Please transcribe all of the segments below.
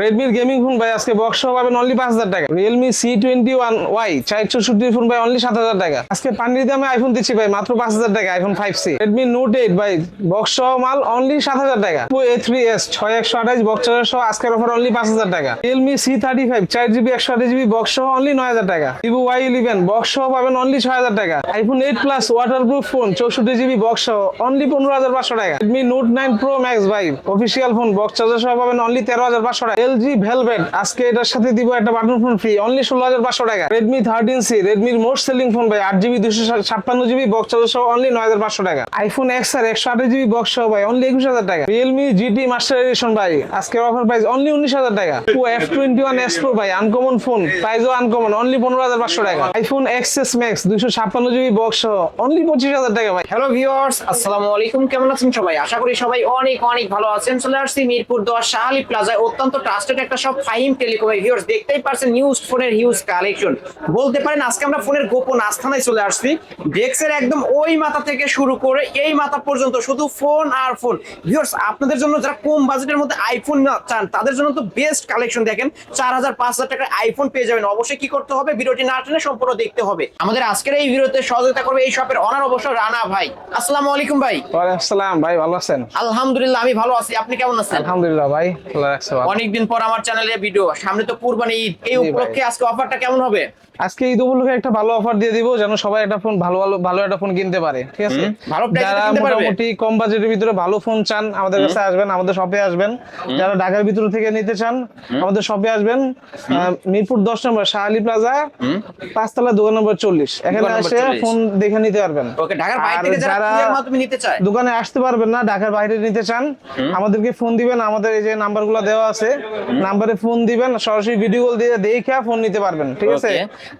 রেডমির gaming phone ভাই, আজকে box সহ পাবেন অনলি পাঁচ হাজার টাকা। Realme C twenty one Y চার চৌষট্টি ফোন ভাই অনলি সাত হাজার টাকা। আজকে পানির দামে আইফোন দিচ্ছি ভাই, মাত্র পাঁচ হাজার টাকা iPhone five C Redmi note eight ভাই বক্স মাল অনলি সাত হাজার টাকা। এ থ্রি এস ছয় একশো আঠাইশ বক্স সহ আজকের অফার অনলি পাঁচ হাজার টাকা। রিয়েলমি সি থার্টি ফাইভ চার জিবি একশো আঠাশ জিবি বক্স সহ অনলি নয় হাজার টাকা। ভিভো ওয়াই ইলেভেন বক্স সহ পাবেন অনলি ছয় হাজার টাকা। IPhone eight plus waterproof phone চৌষট্টি জিবি বক্স সহ অনলি পনেরো হাজার পাঁচশো টাকা। Redmi note nine pro max ভাই অফিসিয়াল ফোন বক্স চার্জার সহ পাবেন অনলি তেরো হাজার পাঁচশো টাকা। LG Velvet. আজকে এটার সাথে দিব একটা বাটন ফোন ফ্রি অনলি ষোলো হাজার পাঁচশো টাকা। রেডমি থার্টিন সি রেডমির মোস্ট সেলিং ফোন ভাই, আট জিবি দুশো ছাপ্পান্ন জিবি বক্স সহ অনলি নয় হাজার পাঁচশো টাকা। আইফোন এক্স আর একশো আঠাশ জিবি বক্স সহ ভাই অনলি একুশ হাজার টাকা। রিয়েলমি জিটি মাস্টার এডিশন ভাই, আজকে অফার প্রাইস অনলি উনিশ হাজার টাকা। O F twenty one S pro ভাই আনকমন ফোন প্রাইসও আনকমন অনলি পনেরো হাজার পাঁচশো টাকা। আইফোন এক্সএস ম্যাক্স দুশো ছাপ্পান্ন জিবি বক্স সহ অনলি পঁচিশ হাজার টাকা ভাই। হ্যালো ভিউয়ার্স আসসালামু আলাইকুম, কেমন আছেন সবাই? আশা করি সবাই অনেক অনেক ভালো আছেন। চলে আসছি মিরপুর দশ শাহালি প্লাজায় অত্যন্ত ট্রাস্টেড একটা সব ফাইম টেলিকমের ভিউয়ার্স দেখতেই পারছেন নিউজ ফোনের হিউজ কালেকশন বলতে পারেন আজকে আমরা ফোনের গোপন আস্থানায় চলে আসছি। ডেক্সের একদম ওই মাথা থেকে শুরু করে এই মাথা পর্যন্ত শুধু ফোন আর ফোন ভিউয়ার্স আপনাদের জন্য যারা কম বাজেটের মধ্যে আইফোন চান তাদের জন্য তো বেস্ট কালেকশন দেখেন। চার হাজার পাঁচ হাজার টাকার আইফোন পেয়ে যাবেন। অবশ্যই কি করতে হবে? ভিডিওটি না টেনে সম্পূর্ণ দেখতে হবে। আমাদের আজকের এই ভিডিওতে সহযোগিতা করবে এই শপের অনার অবশ্য রানা ভাই। আসসালামু আলাইকুম ভাই। ওয়ালাইকুম আসসালাম ভাই ভালো আছেন? আলহামদুলিল্লাহ আমি ভালো আছি। আপনি কেমন আছেন? আলহামদুলিল্লাহ ভাই ভালো রাখছে ভালো। অনেকদিন পর আমার চ্যানেলে ভিডিও সামনে তো কুরবানি ঈদ। এই উপলক্ষে আজকে অফারটা কেমন হবে? আজকে ঈদ উপলক্ষে একটা ভালো অফার দিয়ে দিব যেন সবাই একটা ফোন ভালো ভালো ভালো একটা ফোন কিনতে পারে ঠিক আছে? ভালো যারা কিনতে পারবে। মোটামুটি কম বাজেটের ভিতরে ভালো ফোন চান আমাদের কাছে আসবেন আমাদের শপে আসবেন। যারা ঢাকার ভিতর থেকে নিতে চান আমাদের শপে আসবেন। মিরপুর দশ নম্বর শাহালি প্লাজা পাঁচতলা দোকান নম্বর চল্লিশ। এখানে এসে ফোন দেখে নিতে পারবেন। ওকে ঢাকার বাইরে থেকে যারা দোকানে আসতে পারবেন না ঢাকার বাইরে নিতে চান আমাদেরকে ফোন দিবেন আমাদের এই যে নাম্বারগুলো দেওয়া আছে নাম্বারে ফোন দিবেন সরাসরি ভিডিও কল দিয়ে দেখে ফোন নিতে পারবেন ঠিক আছে?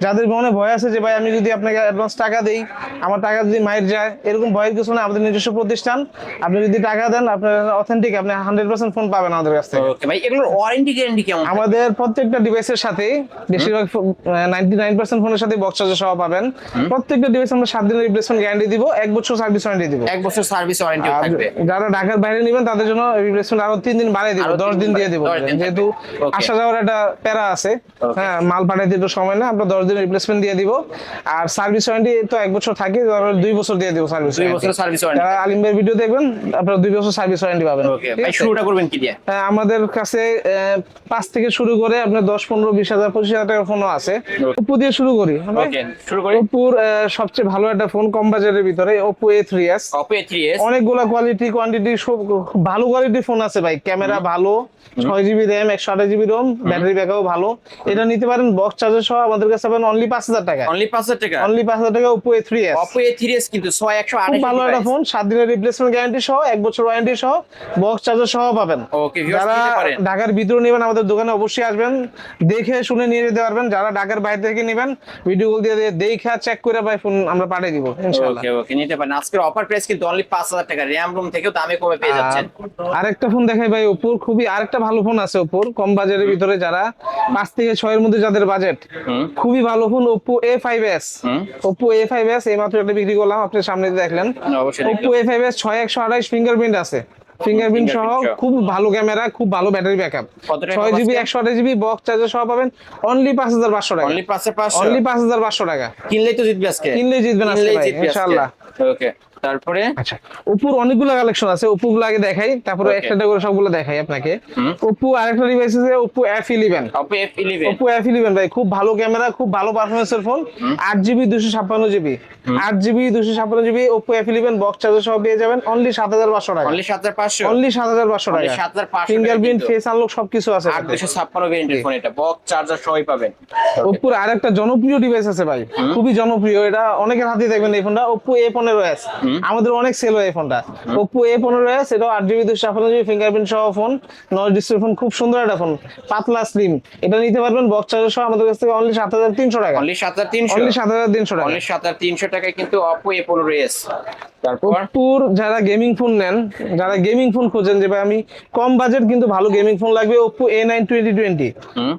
যাদের মনে ভয় আছে যে ভাই আমি যদি আপনাকে অ্যাডভান্স টাকা দেই আমার টাকা যদি মাইর যায় এরকম ভয়ের কিছু না আমাদের নিজস্ব প্রতিষ্ঠান। আপনি যদি টাকা দেন আপনার অথেন্টিক আপনি হান্ড্রেড পার্সেন্ট ফোন পাবেন আমাদের কাছ থেকে। ভাই এগুলোর ওয়ারেন্টি গ্যারান্টি কেমন? আমাদের প্রত্যেকটা ডিভাইসের সাথে বেশিরভাগ নাইনটি নাইন পার্সেন্ট ফোনের সাথে বক্স চার্জার সহ পাবেন। প্রত্যেকটা ডিভাইস আমরা সাত দিনের রিপ্লেসমেন্ট গ্যারান্টি দিব এক বছর সার্ভিস ওয়ারেন্টি দিব। এক বছর সার্ভিস ওয়ারেন্টি থাকবে। যারা ঢাকার বাইরে নেবেন তাদের জন্য রিপ্লেসমেন্ট আরও তিন দিন বাড়িয়ে দিব দশ দিন দিয়ে দিব। যেহেতু আসা যাওয়ার একটা প্যারা আছে। হ্যাঁ মাল পাঠাইতে একটু সময় না আমরা দশ দিন রিপ্লেসমেন্ট দিয়ে দিব। আর সার্ভিস ওয়ারেন্টি তো এক বছর থাকে আমরা দুই বছর দিয়ে দিব সার্ভিস দুই বছরের সার্ভিস ওয়ারেন্টি যারা ভিডিও দেখবেন আপনারা দুই বছর সার্ভিস ওয়ারেন্টি পাবেন। ভাই শুরুটা করবেন কি দিয়ে? হ্যাঁ, আমাদের কাছে পাঁচ থেকে শুরু করে আপনার দশ পনেরো বিশ হাজার পঁচিশ হাজার টাকার ফোনও আছে. ওপো দিয়ে শুরু করি শুরু করি। ওপোর সবচেয়ে ভালো একটা ফোন কম বাজারের ভিতরে Oppo A three S Oppo A3s অনেকগুলা কোয়ালিটি কোয়ান্টিটি ভালো কোয়ালিটির ফোন আছে ভাই। ক্যামেরা ভালো ছয় জিবি র্যাম একশো আঠাশ জিবি রোম ব্যাটারি ব্যাকআপ ভালো। এটা নিতে পারেন বক্স চার্জার সহ আমাদের কাছে পাবেন অনলি পাঁচ হাজার টাকা। অনলি 5000 টাকা? অনলি পাঁচ হাজার টাকা Oppo A three S Oppo A3s কিন্তু 6128 খুব ভালো একটা ফোন সাত দিনের রিপ্লেসমেন্ট গ্যারান্টি সহ এক বছর ওয়ারেন্টি সহ বক্স চার্জার সহ পাবেন। যারা ঢাকার ভিতরে নেবেন আমাদের দোকানে অবশ্যই আসবেন। দেখে শুনে নিয়ে যেতে পারবেন। যারা ঢাকার বাইরে থেকে নেবেন ভিডিও কল দিয়ে দেখে চেক করে ভাই ফোন আমরা পাঠিয়ে দিব ইনশাআল্লাহ। ওকে ওকে নিতে পারেন। আজকের অফার প্রাইস কিন্তু অনলি 5000 টাকা। র‍্যাম রুম থেকেও দামে কমে পেয়ে যাচ্ছেন। আর আরেকটা ফোন দেখাই ভাই ওপোর খুবই আরেকটা ভালো ফোন আছে ওপোর কম বাজারের ভিতরে যারা পাঁচ থেকে ছয়ের মধ্যে যাদের বাজেট খুবই ভালো phone Oppo A five S Oppo A five S এই মাত্র একটা বিক্রি করলাম আপনি সামনে দেখলেন। ওপো এ ফাইভ এস ছয় একশো আঠাইশ ফিঙ্গারপ্রিন্ট আছে। ফিঙ্গারপ্রিন্ট সহ খুব ভালো ক্যামেরা খুব ভালো ব্যাটারি ব্যাকআপ কত টাকা ছয় জিবি একশো আঠাশ জিবি বক্স চার্জার সহ পাবেন অনলি পাঁচ হাজার পাঁচশো টাকা। অনলি পাঁচ হাজার পাঁচশো? টাকা। কিনলেই তো জিতবে আজকে। কিনলেই জিতবেন আজকে। ইনশাআল্লাহ। ওকে তারপরে আচ্ছা ওপোর অনেকগুলো কালেকশন আছে ওপো গুলো আগে দেখাই তারপরে একটা করে সবগুলো দেখাই আপনাকে। ওপো আরেকটা ডিভাইস আছে Oppo F eleven Oppo F11 Oppo F eleven ভাই খুব ভালো ক্যামেরা খুব ভালো পারফরমেন্সের ফোন আট জিবি দুশো ছাপ্পান্ন জিবি আট জিবি দুশো ছাপ্পান্ন GB Oppo F eleven box charger সহ পেয়ে যাবেন অনলি সাত হাজার পাঁচশো টাকা। অনলি 7500 অনলি সাত হাজার পাঁচশো টাকা। 7500 ফিঙ্গারপ্রিন্ট টাকা ফেস আনলক সবকিছু আছে আট দুশো ছাপ্পান্ন ভেরিয়েন্টের ফোন এটা। বক্স চার্জার সহই পাবেন। ওপোর আরেকটা জনপ্রিয় ডিভাইস আছে ভাই। খুবই জনপ্রিয় এটা অনেকের হাতে দেখবেন এই ফোনটা ওপো এ পনেরো এস আমাদের অনেক সেল হয় এই ফোনটা ওপো এ পনেরো এস এটাও আট জিবি দুশো আঠারো জিবি ফিঙ্গারপ্রিন্ট সহ ফোন নয় ডিসপ্লে ফোন খুব সুন্দর একটা ফোন পাতলা স্লিম এটা নিতে পারবেন বক্স চার্জার সহ আমাদের কাছ থেকে অনলি সাত হাজার তিনশো টাকা। অনলি সাত হাজার তিনশো। অনলি সাত হাজার তিনশো টাকা। অনলি সাত হাজার তিনশো টাকায় কিন্তু অপো এ পনেরো এস তারপর? ওপ্পোর যারা গেমিং ফোন নেন যারা গেমিং ফোন খোঁজেন যে ভাই আমি কম বাজেট কিন্তু ভালো গেমিং ফোন লাগবে Oppo A nine twenty twenty.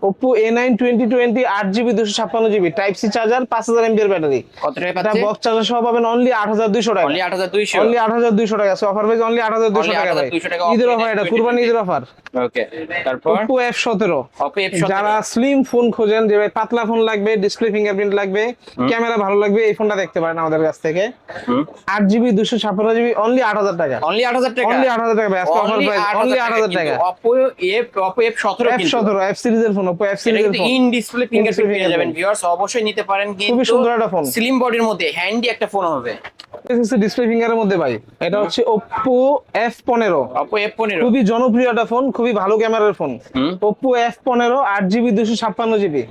Oppo A nine twenty twenty আট জিবি দুশো ছাপ্পান্ন জিবি টাইপ সি চার্জার পাঁচ হাজার এমবিআর ব্যাটারি কত টাকা বক্স চার্জার সহ পাবেন অনলি আট হাজার দুইশো টাকা। অনলি 8200 অনলি আট হাজার দুইশো টাকা অফার অনলি আট হাজার দুইশো টাকা ঈদের অফার এটা 9 কুরবানি ঈদের অফার ওকে তারপর? ওপ্পো এফ সতেরো। যারা স্লিম ফোন খোঁজেন যে ভাই পাতলা ফোন লাগবে ডিসপ্লে ফিঙ্গারপ্রিন্ট লাগবে ক্যামেরা ভালো লাগবে এই ফোনটা দেখতে পারেন আমাদের কাছ থেকে। আট জিবি দুশো ছাপ্পান্ন জিবি অনলি আট হাজার টাকা। অনলি 8000 টাকা? অনলি আট হাজার টাকা আজকে অফার প্রাইস অনলি আট হাজার টাকা। Oppo F Oppo F17 F সতেরো এফ সিরিজের ফোন ওপো এফ সিরিজের ফোন ইন ডিসপ্লে ফিঙ্গারপ্রিন্ট পেয়ে যাবেন ভিউয়ার্স অবশ্যই নিতে পারেন কিন্তু খুবই সুন্দর একটা ফোন। স্লিম বডির মধ্যে হ্যান্ডি একটা ফোন হবে। ডিসপ্লে ফিঙ্গারের মধ্যে ভাই। এটা হচ্ছে ওপ্পো এফ পনেরো। Oppo F15 খুবই জনপ্রিয় একটা ফোন খুবই ভালো ক্যামেরার ফোন এফ আট জিবি দুশো ছাপ্পান্ন জিবি।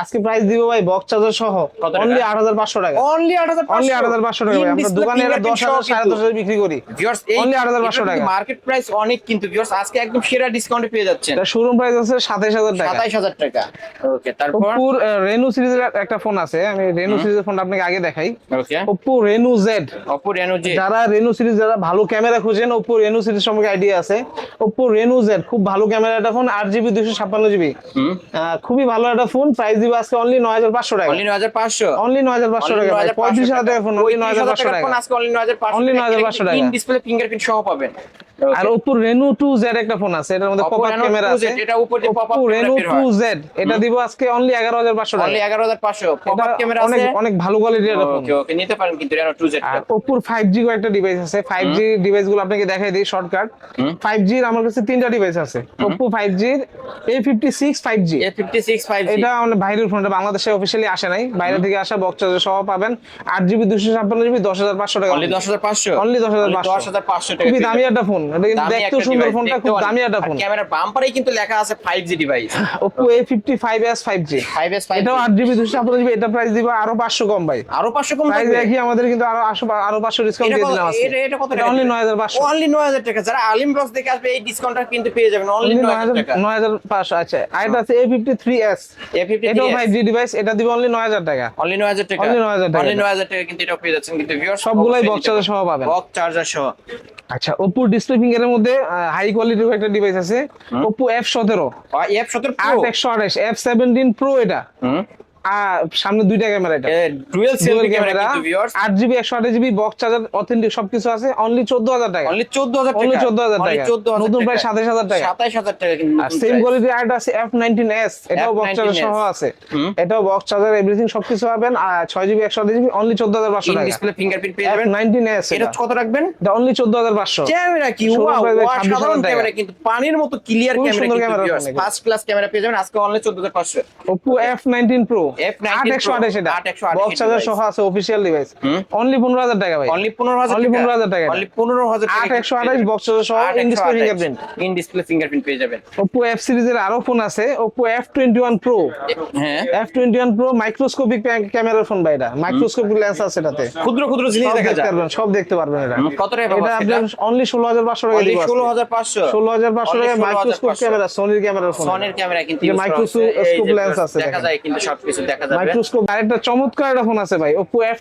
আজকে প্রাইস দিব ভাই বক্স চার্জার সহ। অনলি আট হাজার পাঁচশো টাকা। অনলি 8500 অনলি আট হাজার পাঁচশো টাকা ভাই। আমরা দোকানে এটা হাজার সাড়ে দশ হাজার বিক্রি করি। ভিউয়ার্স এই 8,500 টাকা। মার্কেট প্রাইস অনেক কিন্তু ভিউয়ার্স আজকে একদম সেরা ডিসকাউন্টে পেয়ে যাচ্ছেন। এটা শোরুম প্রাইস আছে সাতাইশ হাজার টাকা। 27000 টাকা। ওকে তারপর? ওপ্পোর রেনু সিরিজের একটা ফোন আছে। আমি রেনু সিরিজের ফোনটা আপনাকে আগে দেখাই। Okay Oppo Reno Z Oppo Reno J যারা রেনু সিরিজ যারা ভালো ক্যামেরা খুঁজেন ওপ্পো রেনু সিরিজ সম্পর্কে আইডিয়া আছে। ওপ্পো রেনু জেড খুব ভালো ক্যামেরা একটা ফোন আট জিবি দুশো ছাপ্পান্ন জিবি হুম। খুবই ভালো একটা ফোন প্রাইস দিব আজকে অনলি নয় হাজার পাঁচশো টাকা। অনলি 9500 অনলি নয় হাজার পাঁচশো টাকা পঁয়ত্রিশ হাজার টাকা। ফোন অনলি হাজার পাঁচশো টাকা। ফোন আজকে অনলি 9500 Only 9,500 টাকা। ইন ডিসপ্লে ফিঙ্গারপ্রিন্ট সহ পাবেন। আর ওপ্পো রেনু টু একটা ফোন আছে এটার মধ্যে ক্যামেরা এটা উপর দিয়ে pop-up ওপ্পো camera রেনু বের টু। জেড এটা দিব আজকে অনলি এগারো হাজার পাঁচশো টাকা অনলি 11500 পপআপ ক্যামেরা আছে। অনেক ভালো কোয়ালিটির একটা ফোন ওকে ওকে নিতে পারেন কিন্তু Reno 2Z আর ওপ্পোর ফাইভ জি একটা ডিভাইস আছে। ফাইভ ডিভাইসগুলো আপনাকে দেখাই দিই শর্টকাট আমার কাছে তিনটা ডিভাইস আছে। ওপ্পো ফাইভ জির A fifty six five G A56 5G এটা বাইরের বাংলাদেশে অফিসিয়ালি আসে নাই। বাইরে থেকে আসা বক্স সহ পাবেন। আট জিবি দুশো ছাপ্পান্ন জিবি দশ হাজার পাঁচশো টাকা। অনলি 10500 Only 10,500 10500 টাকা খুবই দামি একটা ফোন এটা কিন্তু দামি সুন্দর ফোনটা খুব দামি একটা ফোন ক্যামেরার বাম্পারেই কিন্তু লেখা আছে 5G device Oppo A fifty five S five G 5S 5G এটাও আট জিবি দুশো ছাপ্পান্ন জিবি এটা প্রাইস দিব আরও পাঁচশো কম ভাই। আরও 500 কম প্রাইস দেখি আমাদের কিন্তু আরও আশো- আরও পাঁচশো ডিসকাউন্ট দিয়ে দিলাম আজকে। এটা- এটা কত টাকা? অনলি নয় হাজার পাঁচশো। অনলি 9000 টাকা। যারা আলিম ব্লগস দেখে আসবে এই ডিসকাউন্টটা কিন্তু পেয়ে যাবেন। অনলি 9000 টাকা। নয় হাজার পাঁচশো আচ্ছা। আর এটা আছে A fifty three S A53s এটাও ফাইভ ডিভাইস এটা দিব অনলি নয় হাজার টাকা। অনলি 9000 টাকা। Only 9,000 টাকা। অনলি 9000 টাকা কিন্তু এটা পেয়ে যাচ্ছেন। কিন্তু ভিউয়ার্স সবগুলাই box charger সহ পাবেন। বক চার্জার সহ। আচ্ছা ওপো ডিসপ্লে ফিঙ্গারের মধ্যে হাই কোয়ালিটির একটা ডিভাইস আছে। ওপো এফ সতেরো। F17 আট Pro একশো আঠাশ এফ সেভেন্টিন প্রো এটা। সামনে দুইটা ক্যামেরা এটা। ডুয়াল সেলফি ক্যামেরা কিন্তু ভিউয়ার্স বক্স চার্জার অথেন্টিক সবকিছু আছে। অনলি চোদ্দ হাজার টাকা। অনলি 14000 টাকা। Only 14,000 Only টাকা। 14,000 নতুন প্রায় 27,000 টাকা। 27000 টাকা কিন্তু আর নতুন সেম আরেকটা আছে এফ নাইনটিন এস এটাও বক্স চার্জার F19s সহ আছে। এটাও বক্স চার্জার এভরিথিং সবকিছু পাবেন। আর ছয় জিবি একশো আঠাশ জিবি অনলি চোদ্দ হাজার পাঁচশো ইন টাকা। ডিসপ্লে ফিঙ্গারপ্রিন্ট পেয়ে যাবেন। নাইনটিন এস এটা কত রাখবেন? এটা অনলি চোদ্দ হাজার পাঁচশো। ক্যামেরা কি? ওয়াও price ভাই 26,000 সাধারণ। ক্যামেরা কিন্তু পানির মতো ক্লিয়ার ক্যামেরা কিন্তু। ফার্স্ট ক্লাস ক্যামেরা পেয়ে যাবেন আজকে only 14500 Oppo F nineteen pro F19 Pro, আঠাশ এটা। 8128 বক্স চার্জার device। সহ আছে অফিসিয়াল ডিভাইস অনলি পনেরো হাজার টাকা ভাই। অনলি 15000 Only 15,000 টাকা অনলি 15000 টাকা আট একশো আঠাশ বক্স সহ in display fingerprint in display fingerprint পেয়ে যাবেন। ওপো এফ সিরিজের আরও ফোন আছে। Oppo F twenty one pro হ্যাঁ। F twenty one pro microscopic ক্যামেরার ফোন ভাই এটা। মাইক্রোস্কোপিক লেন্স আছে এটাতে। ক্ষুদ্র ক্ষুদ্র জিনিস সব দেখা যায়। পারবেন সব দেখতে পারবেন এটা। কত টাকা এটা আপনার অনলি ষোলো হাজার পাঁচশো টাকা অনলি দিব 16500 ষোলো হাজার পাঁচশো টাকা 16,500 মাইক্রোস্কোপ ক্যামেরা সোনির ক্যামেরার ফোন সনির ক্যামেরা কিন্তু যে lens আছে দেখা যায় কিন্তু সবকিছু। দেখা যাবে। মাইক্রোস্কোপ। আরেকটা চমৎকার একটা ফোন আছে ভাই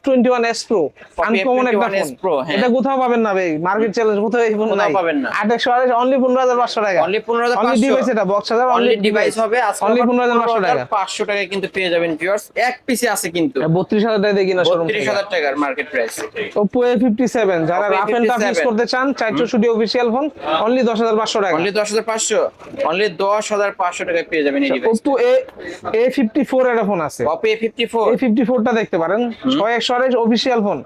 twenty one S pro uncommon একটা ফোন হ্যাঁ। এটা কোথাও পাবেন না ভাই মার্কেট চ্যালেঞ্জ কোথাও এই ফোন নাই। পাবেন না। আট একশো আঠাশ অনলি পনেরো হাজার পাঁচশো টাকা। অনলি 15500 অনলি ডিভাইস এটা বক্স হাজার অনলি ডিভাইস হবে আজকে অনলি পনেরো হাজার পাঁচশো টাকা। 500 টাকা কিন্তু পেয়ে যাবেন ভিউয়ার্স এক পিসে আছে কিন্তু। বত্রিশ হাজার টাকা দিয়ে কিনা শোরুম 32000 টাকার মার্কেট প্রাইস ফিফটি সেভেন যারা রাফ এন্ড টাফ ইউজ করতে চান চারশোষট্টি অফিসিয়াল ফোন অনলি দশ হাজার পাঁচশো টাকা। অনলি 10500 অনলি 10500 টাকায় পেয়ে যাবেন এই device Oppo A A fifty four একটা ফোন আছে। Oppo A54 এ ফিফটি দেখতে পারেন। ফোন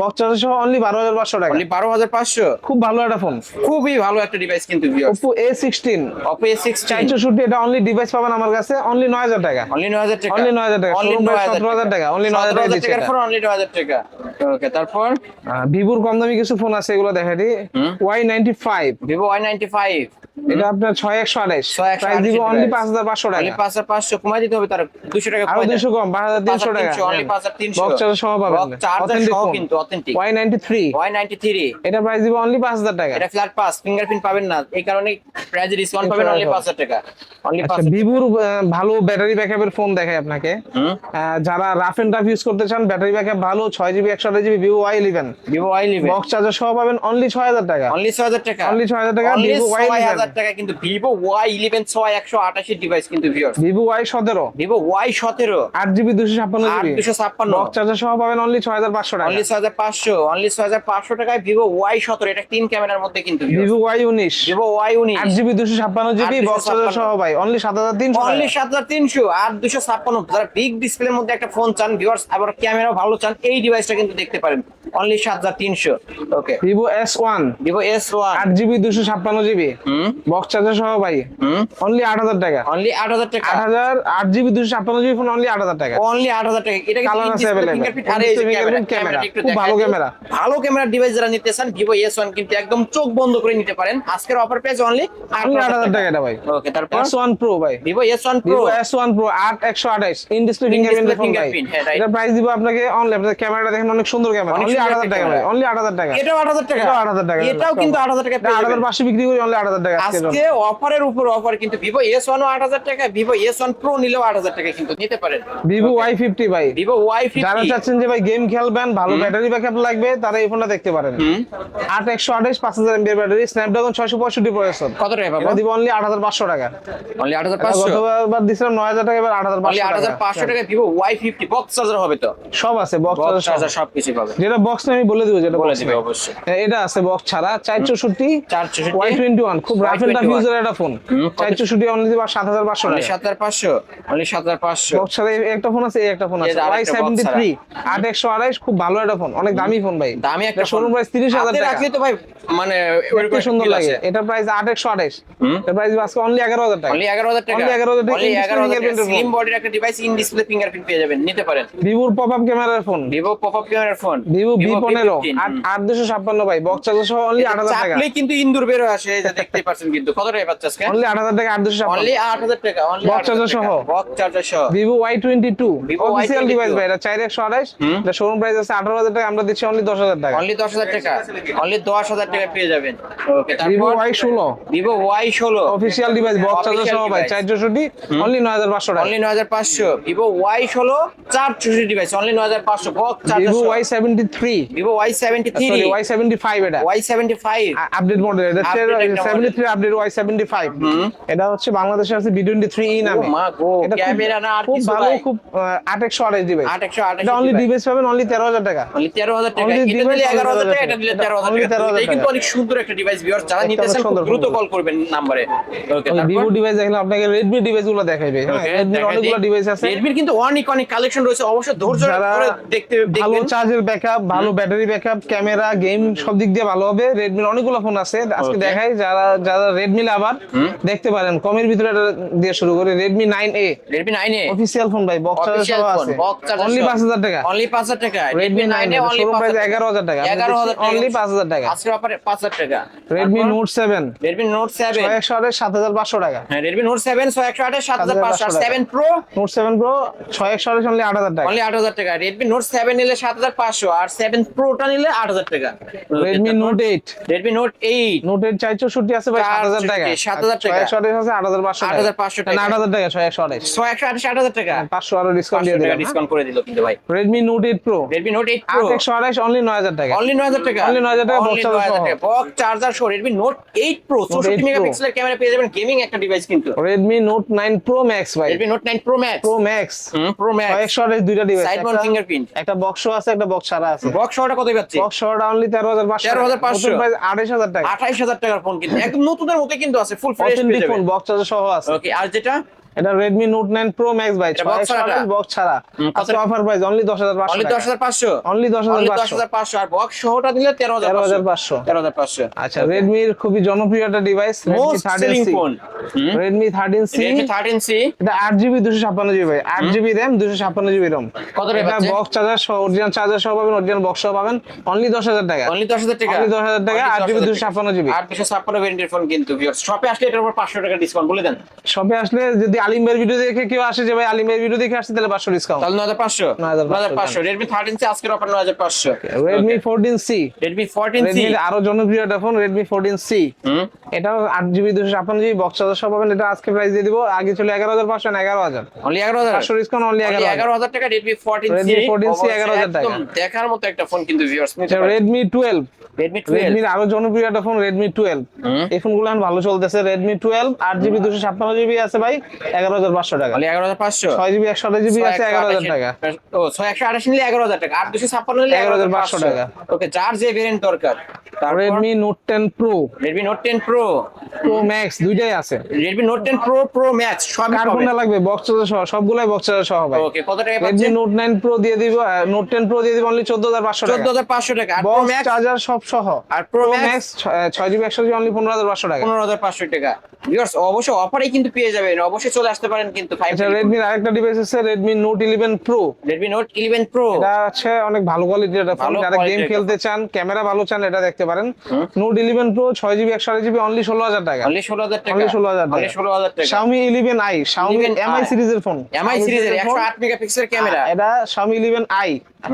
বক্স চার্জ সহ অনলি বারো হাজার পাঁচশো টাকা। অনলি 12500 খুব ভালো একটা ফোন খুবই ভালো একটা ডিভাইস কিন্তু viewers Oppo A sixteen Oppo A16 চারশোষট্টি এটা অনলি ডিভাইস পাবেন আমার কাছে। অনলি নয় হাজার টাকা। অনলি 9000 টাকা। Only 9,000 টাকা। অনলি Showroom price 17,000 টাকা। Only 9,000 টাকা দিচ্ছে ফোন অনলি 9000 টাকা। ওকে তারপর? ভিভোর কম দামি কিছু ফোন আছে এগুলো দেখা দিই। হুম। Y ninety five Vivo Y95 এটা আপনার ছয় একশো 6128 প্রাইস দিব অনলি পাঁচ হাজার পাঁচশো টাকা। পাঁচ হাজার পাঁচশো কমাই দিতে হবে তার দুশো টাকা আরও দুশো কম পাঁচ হাজার তিনশো টাকা। অনলি পাঁচ হাজার তিনশো। বক্স চার্জার সহ পাবেন। সহ কিন্তু authentic। Y ninety three Y ninety three এটা প্রাইস দিব অনলি পাঁচ হাজার টাকা। এটা ফ্ল্যাট পাস ফিঙ্গারপ্রিন্ট পাবেন না। এই কারণে প্রাইজে ডিসকাউন্ট পাবেন অনলি পাঁচ হাজার টাকা। অনলি পাঁচ আচ্ছা ভিভোর ভালো ব্যাটারি ব্যাকআপের ফোন দেখাই আপনাকে। যারা রাফ এন্ড রাফ ইউজ করতে চান ব্যাটারি ব্যাকআপ ভালো ছয় জিবি একশো আঠাশ GB Vivo Y eleven Vivo Y eleven box charger সহ পাবেন অনলি ছয় হাজার টাকা। অনলি ছয় হাজার টাকা। অনলি ছয় হাজার টাকা, Y11 ছয় হাজার টাকা কিন্তু ভিভো ওয়াই ইলেভেন ছয় একশো আটাশি ডিভাইস কিন্তু ভিভো ওয়াই সতেরো। ভিভো ওয়াই সতেরো। আট জিবি দুশো ছাপ্পান্ন আট দুশো ছাপ্পান্ন। চার্জার সহ পাবেন অনলি ছয় হাজার পাঁচশো টাকা। অনলি ছয় হাজার পাঁচশো অনলি ছয় হাজার পাঁচশো টাকায় ভিভো ওয়াই সতেরো। এটা তিন ক্যামেরার মধ্যে কিন্তু ভিভো ওয়াই উনিশ। ভিভো ওয়াই উনিশ। আট জিবি দুশো ছাপ্পান্ন জিবি 8GB বক্স চার্জার সহ ভাই অনলি সাত হাজার তিনশো অনলি সাত হাজার তিনশো আর দুশো ছাপ্পান্ন। যারা বিগ ডিসপ্লের মধ্যে একটা ফোন চান ভিউয়ার্স আবার ক্যামেরা ভালো চান এই ডিভাইসটা কিন্তু দেখতে পারেন। অনলি সাত হাজার তিনশো। Okay Vivo S one Vivo S one আট জিবি দুশো ছাপ্পান্ন জিবি হুম। বক্স চার্জার সহ ভাই অনলি আট হাজার টাকা অনলি আট হাজার টাকা আট হাজার আট জিবি দুশো ছাপ্পান্ন জিবি ফোন অনলি আট হাজার টাকা অনলি আট হাজার টাকা এটা Colour আছে ক্যামেরা ক্যামেরা খুব ভালো camera। ভালো ক্যামেরা ডিভাইস যারা নিতে চান ভিভো এস ওয়ান কিন্তু একদম চোখ বন্ধ করে নিতে পারেন আজকের অফার প্রাইস অনলি আট হাজার টাকা এটা ভাই ওকে তারপর এস ওয়ান প্রো ভাই Vivo S one pro S one pro আট একশো আঠাইশ ইন ডিসপ্লে ফিঙ্গারপ্রিন্ট ফোন ভাই হ্যাঁ. এটা প্রাইস দিব আপনাকে অনলি আপনার ক্যামেরাটা দেখেন অনেক সুন্দর ক্যামেরা অনলি আট হাজার টাকা ভাই অনলি আট হাজার টাকা এটাও আট হাজার টাকা এটাও 8,000 টাকা। এটাও কিন্তু আট হাজার টাকা আট হাজার পাঁচশো বিক্রি করি অনলি আট হাজার টাকা আজকে অফারের উপর অফার কিন্তু ভিভো এস ওয়ান আট হাজার টাকা ভিভো এস ওয়ান প্রো নিলেও আট হাজার টাকা কিন্তু নিতে পারেন। ভিভো ওয়াই ফিফটি ভাই। ভিভো ওয়াই যারা চাচ্ছেন যে ভাই গেম খেলবেন ভালো ব্যাটারি ব্যাকআপ লাগবে তারা এই ফোনটা দেখতে পারেন। আট একশো আঠাইশ পাঁচ হাজার ব্যাটারি স্ন্যাপড্রাগন ছয়শো পঁয়ষট্টি প্রসেসর কত টাকা পাবো? দিব অনলি আট হাজার পাঁচশো টাকা। অনলি আট হাজার পাঁচশো? গতবার দিছিলাম নয় হাজার টাকা এবার আট হাজার পাঁচশো আট হাজার টাকা। পাঁচশো টাকা Vivo Y fifty box charger হবে তো? সব আছে বক্স বক্স চার্জার সব। কিছু পাবে। যেটা বক্স আমি বলে দিব যেটা বলে দিবে অবশ্যই। এটা আছে বক্স ছাড়া চার চৌষট্টি চার চৌষট্টি। ওয়াই টোয়েন্টি ওয়ান খুব rough and tough Y21 user একটা ফোন অনলি টাকা অনলি বক্স একটা ফোন আছে এই একটা ফোন আছে যে ওয়াই আরেকটা box সেভেন্টি ছাড়া। থ্রি আট একশো আড়াইশ খুব ভালো একটা ফোন অনেক দামি ফোন ভাই। দামি একটা শোরুম প্রাইস তিরিশ হাজার হাতে টাকা। রাখলে তো ভাই মানে দেখতে সুন্দর লাগে। এটা প্রাইস আট একশো আঠাইশ হুম। এটা প্রাইস আজকে অনলি টাকা। অনলি এগারো হাজার টাকা। Only 11,000 টাকা, অনলি in-display এগারো হাজার টাকা। স্লিম বডির একটা ডিভাইস ইন ডিসপ্লে ফিঙ্গারপ্রিন্ট পেয়ে যাবেন। নিতে পারেন। ভিভোর পপ আপ ক্যামেরার ফোন ভিভো পপ ক্যামেরার ফোন ভিভো ভি পনেরো আট আট দুশো ছাপ্পান্ন ভাই। বক্স চার্জার সহ অনলি আট হাজার টাকা। কিন্তু ইন্দুর বের আসে যে দেখতেই পাচ্ছেন কিন্তু। অনলি 8000 হাজার 8200 অনলি 8000 টাকা অনলি বক্স চার্জার সহ। বক্স চার্জার ডিভাইস টাকা অনলি 10000 হাজার অনলি 10000 টাকা। অনলি 10000 টাকা পেয়ে যাবেন। ওকে তারপর vivo y16 vivo y16 official device box update model এটা। আপডেট ওয়াই সেভেন্টি ফাইভ এটা হচ্ছে বাংলাদেশে আছে বি টোয়েন্টি থ্রি ই নামে। এটা ক্যামেরা না খুব ভালো খুব আট একশো ডিভাইস আট একশো আঠাশ অনলি ডিভাইস পাবেন অনলি তেরো হাজার টাকা। অনলি তেরো হাজার টাকা। এগারো হাজার টাকা এটা তেরো হাজার টাকা। কিন্তু অনেক সুন্দর একটা ডিভাইস ভিউয়ার যারা দ্রুত কল করবেন নাম্বারে ওকে ভিভো ডিভাইস দেখলে আপনাকে রেডমি ডিভাইসগুলো দেখাইবে। রেডমির অনেকগুলো ডিভাইস আছে। রেডমির কিন্তু অনেক অনেক কালেকশন রয়েছে। অবশ্যই ধৈর্য ধরে দেখতে ভালো চার্জের ব্যাকআপ ভালো ব্যাটারি ব্যাকআপ ক্যামেরা গেম সব দিক দিয়ে ভালো হবে। রেডমির অনেকগুলো ফোন আছে। আজকে. দেখাই। যারা যারা রেডমি লাভার দেখতে পারেন। কমের ভিতরে দিয়ে শুরু করে। রেডমি নাইন এ রেডমি নাইনে অফিসিয়াল ফোন ভাই বক্স চার্জার অফিসিয়াল সহ ফোন আছে। অনলি পাঁচ হাজার টাকা। অনলি পাঁচ হাজার টাকা। Redmi nine A only price এগারো হাজার টাকা। এগারো হাজার অনলি পাঁচ হাজার টাকা। আজকের অফারে পাঁচ হাজার টাকা। Redmi note seven Redmi note seven একশো আঠাশ সাত হাজার পাঁচশো টাকা। হ্যাঁ রেডমি নোট সেভেন ছয় একশো আঠাশ সাত হাজার পাঁচশো। আর 7,500 seven pro note seven pro ছয় একশো আঠাশ অনলি আট হাজার টাকা। অনলি আট হাজার টাকা। রেডমি নোট সেভেন নিলে সাত হাজার পাঁচশো। আর সেভেন প্রোটা নিলে আট হাজার টাকা। Redmi note eight Redmi note eight note eight চার চৌষট্টি আছে ভাই সাত হাজার টাকা। 7,000 টাকা। ছয় একশো আঠাশ আছে আট হাজার পাঁচশো 8,500 টাকা। আট হাজার টাকা ছয় একশো আঠাশ। ছয় একশো আঠাশ আট হাজার টাকা। পাঁচশো আরও ডিসকাউন্ট দিয়ে দিলাম। ডিসকাউন্ট করে দিল কিন্তু ভাই। Redmi note eight pro Redmi note eight আট প্রো একশো আঠাশ অনলি নয় হাজার টাকা। অনলি নয় হাজার টাকা। Only 9,000 টাকা, box charger বক্স চার্জার সহ। রেডমি নোট এইট প্রো চৌষট্টি 8 Pro। মেগাপিক্সেলের ক্যামেরা পেয়ে যাবেন গেমিং একটা ডিভাইস কিন্তু। ভাই। দুইটা device side mount fingerprint box আছে একটা বক্স ছাড়া আছে। বক্স সহটা কত পাচ্ছি? বক্স তেরো হাজার পাঁচশো। 13,500 প্রাইস আঠাশ হাজার টাকা। আঠাইশ হাজার টাকার ফোন কিন্তু। একদম নতুনের মতো কিন্তু আছে full fresh phone box charger সহ আছে। ওকে আর যেটা এটা Redmi note nine pro max ভাই? বক্স ছাড়া? আজকে অফার প্রাইস অনলি দশ হাজার পাঁচশো অনলি দশ হাজার পাঁচশো? অনলি দশ অনলি হাজার দশ পাঁচশো হাজার পাঁচশো আর বক্স সহটা দিলে তেরো হাজার তেরো হাজার পাঁচশো। তেরো হাজার পাঁচশো। আচ্ছা রেডমির খুবই জনপ্রিয় একটা device Redmi thirteen C Redmi thirteen C এটা আট জিবি দুশো ছাপ্পান্ন জিবি ভাই আট জিবি র্যাম দুশো ছাপ্পান্ন জিবি রম কত রে এটা বক্স চার্জার সহ অরিজিনাল চার্জার সহ পাবেন অরিজিনাল বক্স সহ পাবেন। অনলি দশ হাজার টাকা। অনলি দশ হাজার টাকা? Only 10,000 টাকা, Only আট জিবি দুশো ছাপ্পান্ন জিবি আট দুশো ভেরিয়েন্টের ফোন কিন্তু শপে আসলে এটার উপর পাঁচশো টাকা ডিসকাউন্ট বলে দেন। শপে আসলে যদি আলিম ভাইয়ের ভিডিও দেখে কেউ আসে যে ভাই আলিম ভাইয়ের ভিডিও দেখে আসছে তাহলে পাঁচশো ডিসকাউন্ট তাহলে নয় পাঁচশো? 9,500 নয় হাজার পাঁচশো। রেডমি থার্টিন সি আজকের অফার নয় পাঁচশো। Redmi fourteen C Redmi fourteen C আরও জনপ্রিয় একটা ফোন রেডমি ফোরটিন সি হুম? এটাও আট জিবি দুশো ছাপ্পান্ন জিবি বক্স চার্জার সহ পাবেন। এটা আজকে প্রাইস দিয়ে দিব। আগে ছিল এগারো হাজার পাঁচশো এগারো হাজার। অনলি এগারো হাজার? পাঁচশো ডিসকাউন্ট অনলি এগারো হাজার। এগারো হাজার টাকা Redmi 14C 11,000 টাকা। দেখার মতো একটা ফোন কিন্তু viewers Redmi twelve Redmi twelve রেডমির আরও জনপ্রিয় একটা ফোন রেডমি টুয়েলভ এই ফোনগুলো এখন ভালো চলতেছে রেডমি টুয়েলভ আট জিবি দুশো ছাপ্পান্ন জিবি আছে ভাই। এগারো হাজার পাঁচশো টাকা। এগারো হাজার পাঁচশো। ছয় জিবি একশো আঠাশ জিবি আছে এগারো হাজার টাকা। ও ছয় একশো আঠাশ নিলে এগারো হাজার টাকা। আর দুশো ছাপ্পান্ন নিলে এগারো হাজার পাঁচশো টাকা। ওকে যার যে ভেরিয়েন্ট দরকার Redmi note ten pro Redmi note ten pro pro max দুইটাই আছে। Redmi note ten pro pro max পাবেন। কোনটা লাগবে বক্স চার্জার সহ সবগুলাই বক্স চার্জার সহ ভাই ওকে কত টাকা রেডমি নোট নাইন প্রো দিয়ে দিব নোট টেন প্রো দিয়ে দিব অনলি চোদ্দ হাজার পাঁচশো চোদ্দ হাজার পাঁচশো টাকা। আর প্রো ম্যাক্স চার্জার সব সহ। আর প্রো ম্যাক্স ছয় জিবি একশো জিবি অনলি পনেরো হাজার পাঁচশো টাকা। পনেরো হাজার পাঁচশো টাকা। ভিউয়ার্স অবশ্যই অফারেই কিন্তু পেয়ে যাবেন। অবশ্যই চলে আসতে পারেন কিন্তু আচ্ছা আরেকটা ডিভাইস আছে Redmi note eleven pro Redmi note eleven pro এটা হচ্ছে অনেক ভালো কোয়ালিটির একটা ফোন যারা গেম খেলতে চান ক্যামেরা ভালো চান এটা দেখতে পারেন। ছয় জিবি একশো আঠাশ জিবি অনলি ষোলো হাজার টাকা। অনলি ষোলো হাজার টাকা। Only 16,000 টাকা। অনলি ষোলো হাজার টাকা। Xiaomi 11i Xiaomi 11i Mi সিরিজের ফোন এমআই সিরিজের একশো আট মেগাপিক্সেল ক্যামেরা এটা Xiaomi 11i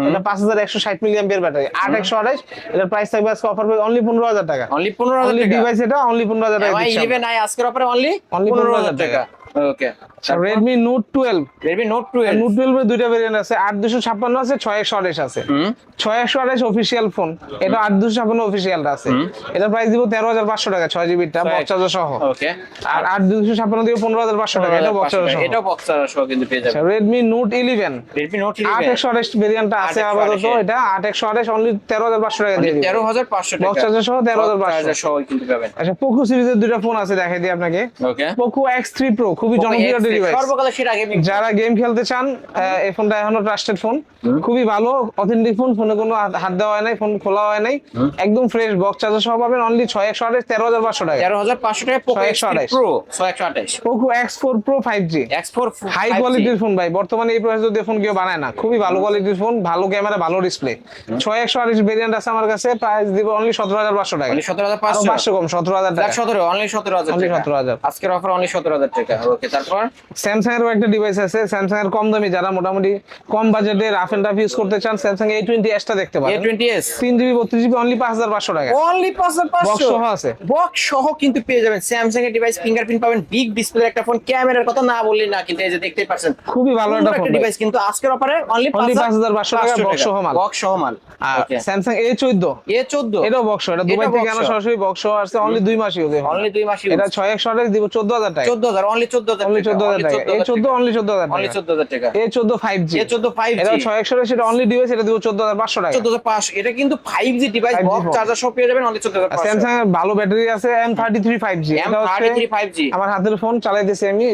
এটা 5160 মিলি অ্যাম্পিয়ার ব্যাটারি 8128 এটার প্রাইস থাকবে আজকে অফার প্রাইস অনলি 15000 টাকা। অনলি পনেরো হাজার অনলি টাকা। ডিভাইস এটা অনলি 15000 টাকা দিচ্ছি ইলেভেন আই আজকের অফারে অনলি Only পনেরো 15,000 হাজার টাকা okay Redmi Note 12 Redmi note twelve note 12 এর দুইটা ভেরিয়েন্ট আছে। 8256 আছে 6128 আছে। হুম। 6128 অফিশিয়াল ফোন এটা 8256 অফিশিয়ালটা আছে। এটার প্রাইস দিব 13500 টাকা 6 জিবি টা সহ। ওকে আর 8256 দিব 15500 টাকা এটা সহ। বক্স সহ কিন্তু পেয়ে যাবেন। Redmi Note 11 রেডমি নোট আট ইলেভেন একশো আঠাশ ভেরিয়েন্টটা আছে আপাতত এটা আট একশো আঠাশ অনলি তেরো হাজার পাঁচশো টাকা দিয়ে দিবে টাকা। সহ 13,500 চার্জার সহ কিন্তু পাবেন। আচ্ছা পোকো সিরিজের দুইটা ফোন আছে দেখাই দিই আপনাকে। Okay Poco X three pro খুবই জনপ্রিয় ডিভাইস সর্বকালের সেরা গেমিং যারা গেম খেলতে চান এই ফোনটা এখনও ট্রাস্টেড ফোন খুবই ভালো অথেন্টিক ফোন ফোনে কোনো হাত- দেওয়া হয় নাই ফোন খোলা হয় নাই। একদম ফ্রেশ বক্স চার্জার সহ পাবেন অনলি ছয় একশো আঠাশ তেরো হাজার পাঁচশো টাকা। তেরো হাজার পাঁচশো টাকা পোকো ছয় এক্স একশো আঠাশ। প্রো ছয় একশো আঠাশ। Poco X four pro five G X four high কোয়ালিটির ফোন ভাই। বর্তমানে এই প্রসেসর দিয়ে ফোন কেউ বানায় না। খুবই ভালো কোয়ালিটির ফোন ভালো ক্যামেরা ভালো ডিসপ্লে ছয় একশো আঠাশ ভেরিয়েন্ট আছে আমার কাছে প্রাইস দিব অনলি সতেরো হাজার পাঁচশো টাকা। অনলি সতেরো হাজার পাঁচশো? পাঁচশো কম সতেরো হাজার টাকা। সতেরো অনলি সতেরো হাজার Only টাকা। 17,000 আজকের অফার অনলি সতেরো হাজার টাকা। ওকে তারপর? স্যামসাং এরও একটা ডিভাইস আছে। স্যামসাং এর কম দামি যারা মোটামুটি কম বাজেটে রাফ এন্ড টাফ ইউজ করতে চান স্যামসাং এ টোয়েন্টি এসটা দেখতে এ পারেন টোয়েন্টি এস তিন জিবি বত্রিশ জিবি অনলি পাঁচ হাজার পাঁচশো টাকা। অনলি পাঁচ হাজার বক্স পাঁচশো সহ আছে। বক্স সহ কিন্তু পেয়ে যাবেন। স্যামসাং এর ডিভাইস ফিঙ্গারপ্রিন্ট পাবেন বিগ ডিসপ্লে একটা ফোন ক্যামেরার কথা না বললেই না কিন্তু এই যে দেখতেই পাচ্ছেন। খুবই ভালো একটা ফোন ডিভাইস কিন্তু আজকের অফারে অনলি Only 5,500 টাকা, box সহ মাল। বক্স সহ মাল। আর স্যামসাং এ চোদ্দ। এ চোদ্দ? এটাও বক্স এটা দুবাই থেকে আনা সরাসরি বক্স সহ আসছে অনলি দুই মাস ইউজ অনলি দুই মাস এটা ছয় একশো আঠাশ দিব চোদ্দ হাজার টাকা। চোদ্দ হাজার অনলি চোদ্দ হাজার অনলি চোদ্দ হাজার টাকা। এ চোদ্দ অনলি চোদ্দ হাজার অনলি চোদ্দ হাজার টাকা। এ চোদ্দ ফাইভ জি এ চোদ্দ ফাইভ এটা ছয় একশো আঠাশ অনলি ডিভাইস এটা দিব চোদ্দ হাজার পাঁচশো টাকা। চোদ্দ হাজার পাঁচশো এটা কিন্তু five G device box charger সহ পেয়ে যাবেন অনলি চোদ্দ হাজার স্যামসাং এর ভালো ব্যাটারি আছে M thirty three five G M thirty three five G আমার হাতের ফোন চালাইতেছি আমি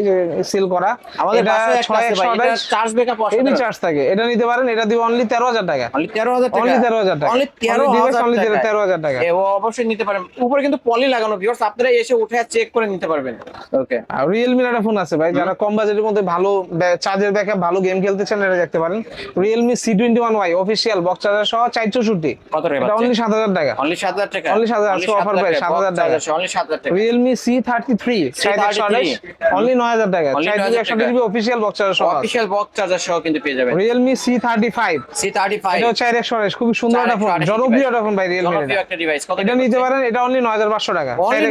সিল করা। আমাদের এটা ছয় একশো চার্জ ব্যাকআপ এমনি চার্জ থাকে এটা নিতে পারেন এটা দিব অনলি তেরো হাজার টাকা। অনলি তেরো হাজার টাকা। অনলি তেরো হাজার টাকা। অনলি তেরো অনলি তেরো হাজার টাকা। ও অবশ্যই নিতে পারেন। উপরে কিন্তু পলি লাগানো ভিউয়ার্স আপনারা এসে উঠে চেক করে নিতে পারবেন। ওকে আর রিয়েলমির একটা ফোন আছে ভাই যারা কম বাজেটের মধ্যে ভালো চার্জের ব্যাকআপ ভালো গেম খেলতে চান এটা দেখতে পারেন। Twenty one Y official box charger সহ চারশো চৌষট্টি কত রে এটা অনলি সাত হাজার টাকা। অনলি সাত হাজার টাকা? Only 7,000 আজকে offer price, 7,000 টাকা। অনলি সাত হাজার টাকা। অনলি নয় হাজার টাকা। Only 9,000 জিবি একশো টাকা। জিবি অফিসিয়াল বক্স চার্জার সহ অফিসিয়াল বক্স চার্জার সহ কিন্তু পেয়ে যাবেন। ফাইভ সি ফাইভ এটা হচ্ছে একশো আঠাশ খুবই সুন্দর একটা ফোন জনপ্রিয় একটা ফোন ভাই রিয়েলমি জনপ্রিয় একটা ডিভাইস কত এটা নিতে পারেন এটা অনলি হাজার পাঁচশো টাকা। অনলি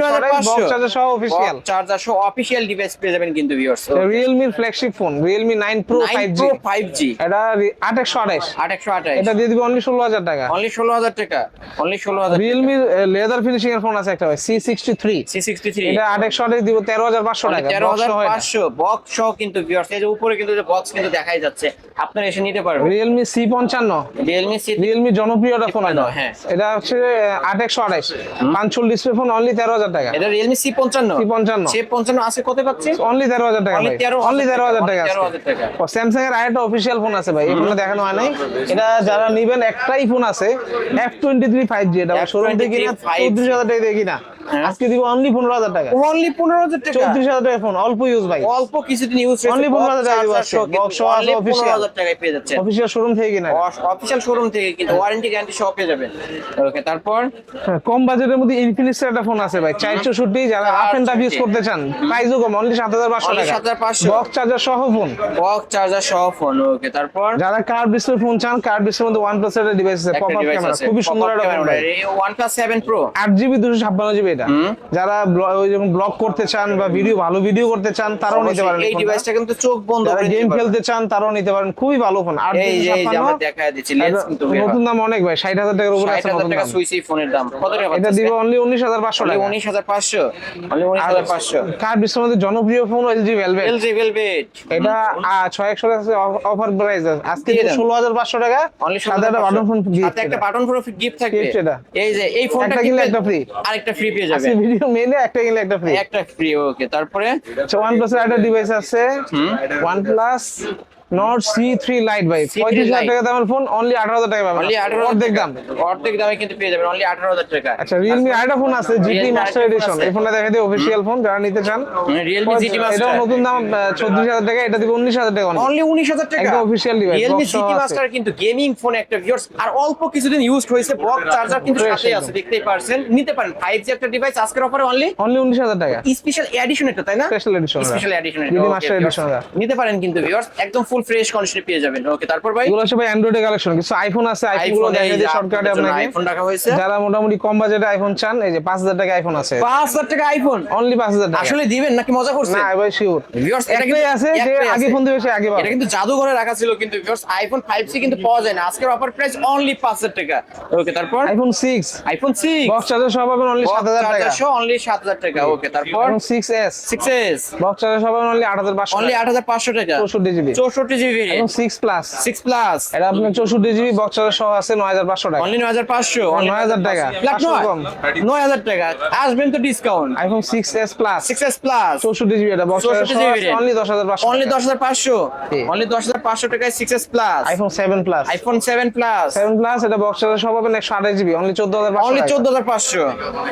বক্স চার্জার সহ অফিশিয়াল চার্জার সহ অফিশিয়াল ডিভাইস পেয়ে যাবেন কিন্তু ভিউয়ার্স রিয়েলমির ফ্ল্যাগশিপ ফোন রিয়েলমি এটা একশো আঠাশ। এটা দিয়ে দিবে অনলি ষোলো হাজার টাকা। অনলি টাকা। লেদার ফিনিশিং এর ফোন আছে একটা এটা দিব টাকা। বক্স সহ কিন্তু ভিউয়ার্স এই যে উপরে কিন্তু বক্স কিন্তু দেখাই যাচ্ছে আপনারা এসে নিতে পারবেন। রিয়েলমি সি পঞ্চান্ন। রিয়েলমি সি রিয়েলমি জনপ্রিয় একটা ফোন এটা। হ্যাঁ। এটা হচ্ছে আট একশো আঠাশ। পাঁচশোল ডিসপ্লে ফোন অনলি তেরো হাজার টাকা। এটা রিয়েলমি সি পঞ্চান্ন। সি পঞ্চান্ন। সি পঞ্চান্ন আছে কত পাচ্ছি অনলি তেরো হাজার টাকা। টাকা ভাই। অনলি তেরো হাজার টাকা Only 13,000 টাকা। ও স্যামসাং এর আরেকটা অফিসিয়াল ফোন আছে ভাই দেখানো হয় নাই। এটা যারা নিবেন একটাই ফোন আছে F twenty three five G এটা শোরুম থেকে কিনা 5G চৌত্রিশ হাজার টাকা দিয়ে কিনা। আজকে দিব অনলি পনেরো হাজার টাকা। অনলি পনেরো হাজার টাকা? চৌত্রিশ হাজার টাকা ফোন অল্প ইউজ ভাই। অল্প কিছুদিন ইউজ Only 15,000 টাকা দিব সহ আছে official। হাজার টাকায় পেয়ে যাচ্ছে অফিসিয়াল শোরুম থেকে কিনা। অফিসিয়াল শোরুম থেকে কিন্তু ওয়ারেন্টি গ্যারান্টি সহ পেয়ে যাবেন। ওকে তারপর? হ্যাঁ, কম বাজেটের মধ্যে ইনফিনিক্স একটা ফোন আছে ভাই চার চৌষট্টি যারা রাফ এন্ড টাফ ইউজ করতে চান প্রাইসও কম অনলি সাত হাজার পাঁচশো Only টাকা। 7,500 বক্স চার্জার সহ ফোন বক্স চার্জার সহ ফোন ওকে তারপর? যারা কার্ড ডিসপ্লে ফোন চান কার্ড ডিসপ্লের মধ্যে ওয়ান প্লাস এর ডিভাইস আছে একটা পপ আপ ক্যামেরা খুবই সুন্দর একটা ফোন ভাই। OnePlus 7 Pro আট জিবি দুশো ছাপ্পান্ন জিবি এটা যারা ওই যখন ব্লগ করতে চান বা ভিডিও ভালো ভিডিও করতে চান তারাও নিতে পারেন এই ডিভাইসটা কিন্তু চোখ বন্ধ করে গেম খেলতে চান তারাও নিতে পারেন। খুবই ভালো ফোন আট এই যে আমরা দেখায় দিচ্ছি লেন্স কিন্তু বের নতুন দাম অনেক ভাই ষাট হাজার টাকার উপরে আছে নতুন দাম। সুইসি ফোনের দাম। কত টাকা এটা দিব অনলি উনিশ হাজার পাঁচশো টাকা। উনিশ হাজার পাঁচশো? অনলি উনিশ হাজার পাঁচশো। কার্ড ডিসপ্লের মধ্যে জনপ্রিয় phone LG Velvet LG Velvet এটা আহ, ছয় একশো অফার প্রাইস আজকে। ষোলো হাজার পাঁচশো টাকা অনলি সাথে একটা বাটন ফোন সাথে একটা বাটন ফোন গিফট থাকবে। এই যে এই ফোনটা কিনলে একটা free। আরেকটা ফ্রি পেয়ে যাবে আজকে ভিডিও মেলে একটা কিনলে একটা ফ্রি একটা ফ্রি ওকে তারপরে? ওয়ান প্লাস একটা ডিভাইস আছে। One plus Nord C three lite ভাই। পঁয়ত্রিশ হাজার টাকা দামের ফোন অনলি আঠারো হাজার টাকা পাবেন। অর্ধেক দাম। অর্ধেক দামে কিন্তু পেয়ে যাবেন অনলি আঠারো হাজার টাকা আচ্ছা রিয়েলমি আরেকটা ফোন আছে জিটি মাস্টার এডিশন এই ফোনটা দেখা অফিসিয়াল ফোন যারা নিতে চান। রিয়েলমি জিটি মাস্টার নতুন দাম চৌত্রিশ হাজার টাকা এটা দিব উনিশ হাজার টাকা অনলি উনিশ হাজার টাকা। একদম official device, Realme GT master কিন্তু গেমিং ফোন একটা ভিউয়ার্স আর অল্প কিছুদিন ইউজ হয়েছে বক্স চার্জার কিন্তু আছে দেখতেই পারছেন। নিতে পারেন ফাইভ জি একটা ডিভাইস আজকের অফারে অনলি অনলি উনিশ হাজার টাকা। স্পেশাল এডিশন এটা তাই না? Special edition special edition GT master edition নিতে পারেন কিন্তু ভিউয়ার্স একদম ফুল ফ্রেশ কন্ডিশনে পেয়ে যাবেন। ওকে তারপর ভাই? এগুলো হচ্ছে ভাই অ্যান্ড্রয়েড কালেকশন কিছু আইফোন আছে আইফোনগুলো দেখা দিয়ে শর্টকাটে আপনাকে আইফোন রাখা হয়েছে। যারা মোটামুটি কম বাজেটে আইফোন চান এই যে পাঁচ হাজার টাকা আইফোন আছে। পাঁচ হাজার টাকা আইফোন অনলি পাঁচ হাজার টাকা। আসলে দিবেন নাকি মজা করছেন না ভাই শিওর ভিউয়ার্স এটা আছে যে আগে ফোন দিবে সে আগে পাবে। এটা কিন্তু জাদুঘরে রাখা ছিল কিন্তু ভিউয়ার্স আইফোন 5C কিন্তু পাওয়া যায় না। আজকের অফার প্রাইস অনলি 5000 টাকা। ওকে তারপর? IPhone six iPhone 6 box charger সহ পাবেন অনলি সাত হাজার টাকা। অনলি 7000 টাকা। ওকে তারপর? IPhone six S 6s box charger সহ পাবেন অনলি আট হাজার পাঁচশো অনলি 8500 টাকা। চৌষট্টি GB 64 GB iPhone six plus 6 plus এটা আপনার চৌষট্টি জিবি বক্স সহ আছে নয় হাজার পাঁচশো টাকা। অনলি 9500 নয় হাজার টাকা, লাখ নয় কম। 9000 টাকা। আসবেন তো discount iPhone six S plus 6s plus চৌষট্টি জিবি এটা বক্স চার্জার 64 সহ অনলি দশ হাজার পাঁচশো অনলি 10500 জি। অনলি 10500 টাকায় 6s plus iPhone seven plus iPhone 7 plus seven plus এটা বক্স সহ পাবেন একশো আঠাশ জিবি অনলি চোদ্দ হাজার অনলি পাঁচশো। 14500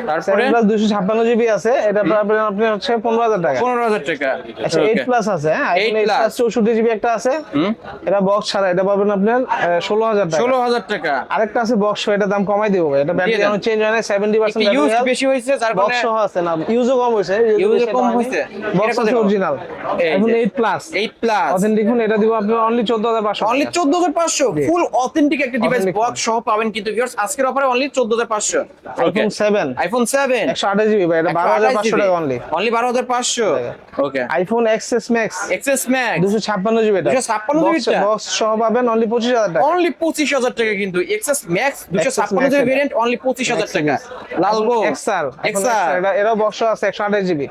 তারপরে? সেভেন প্লাস দুশো ছাপ্পান্ন জিবি আছে এটা পাবেন আপনি হচ্ছে পনেরো হাজার টাকা। 15000 টাকা। আচ্ছা এইট প্লাস আছে হ্যাঁ? 8 এইট প্লাস চৌষট্টি জিবি একটা আছে এটা বক্স ছাড়া এটা পাবেন আপনার ষোলো হাজার টাকা। ষোলো হাজার টাকা। আরেকটা আছে বক্স এটা দাম কমাই দিব এটা ব্যাটারি চেঞ্জ হয় না সেভেন্টি পার্সেন্ট ইউজ বেশি হয়েছে যার বক্স সহ আছে না ইউজও কম হয়েছে Use কম হয়েছে। বক্স আছে অরিজিনাল এখন eight plus 8 plus authentic phone এটা দিব আপনার অনলি চোদ্দ হাজার পাঁচশো অনলি 14500 ফুল অথেন্টিক একটা ডিভাইস বক্স সহ পাবেন কিন্তু ভিউয়ার্স আজকের অফারে only 14500 okay iPhone seven iPhone 7 একশো আঠাশ জিবি ভাই এটা বারো হাজার পাঁচশো টাকা only only 12500 okay iPhone XS max XS max দুশো ছাপ্পান্ন জিবি এটা। 256 GB বক্স সহ পাবেন অনলি পঁচিশ হাজার টাকা। অনলি 25000 টাকা কিন্তু XS max 256 GB variant only 25000 টাকা। লালগো এক্সআর এক্সআর এটা এটাও বক্স আছে একশো আঠাশ জিবি।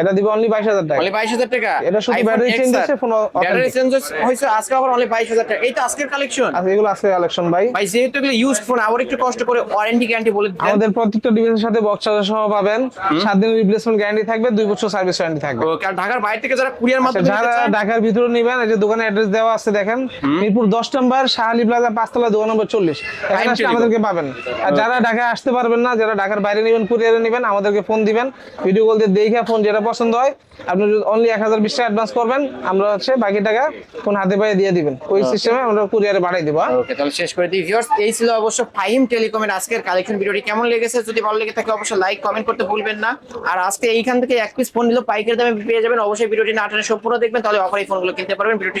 এটা দিব অনলি বাইশ হাজার টাকা। অনলি 22000 টাকা? এটা শুধু iPhone battery হচ্ছে, phone ব্যাটারি চেঞ্জ হয়েছে আজকে আবার অনলি 22000 টাকা। এইটা আজকের কালেকশন আচ্ছা এগুলো কালেকশন ভাই। ভাই যেহেতু এগুলো ইউজড ফোন আবার একটু কষ্ট করে ওয়ারেন্টি গ্যারান্টি বলে আমাদের প্রত্যেকটা ডিভাইসের সাথে বক্স চার্জার সহ পাবেন। সাত দিনের রিপ্লেসমেন্ট গ্যারান্টি থাকবে দুই বছর সার্ভিস ওয়ারেন্টি থাকবে। ঢাকার বাইরে থেকে যারা কুরিয়ার আচ্ছা, মাধ্যমে যারা ঢাকার ভিতরে নিবেন এই যে দোকানে অ্যাড্রেস দেওয়া আছে দেখেন। মিরপুর দশ নম্বর শাহালি প্লাজা পাঁচতলা দোকান নম্বর চল্লিশ। এখানে আসলে আমাদেরকে পাবেন। আর যারা ঢাকায় আসতে পারবেন না যারা ঢাকার বাইরে নেবেন কুরিয়ারে নেবেন আমাদেরকে ফোন দিবেন। ভিডিও কল দিয়ে দেখে ফোন যেটা পছন্দ হয় আপনি অনলি এক হাজার বিশ টাকা অ্যাডভান্স করবেন আমরা হচ্ছে বাকি টাকা ফোন হাতে পায়ে দিয়ে দিবেন। ওই সিস্টেমে আমরা কুরিয়ারে বাড়াই দিব হ্যাঁ? ওকে তাহলে শেষ করে দিই। ভিউয়ার্স এই ছিল অবশ্য ফাইম টেলিকমের আজকের কালেকশন ভিডিওটি কেমন লেগেছে? যদি ভালো লেগে থাকে অবশ্যই লাইক কমেন্ট করতে ভুলবেন না। আর আজকে এইখান থেকে এক পিস ফোন নিলেও পাইকারি দামে পেয়ে যাবেন। অবশ্যই ভিডিওটি না টানে সম্পূর্ণ দেখবেন তাহলে অফার এই ফোনগুলো কিনতে পারবেন। ভিডিওটি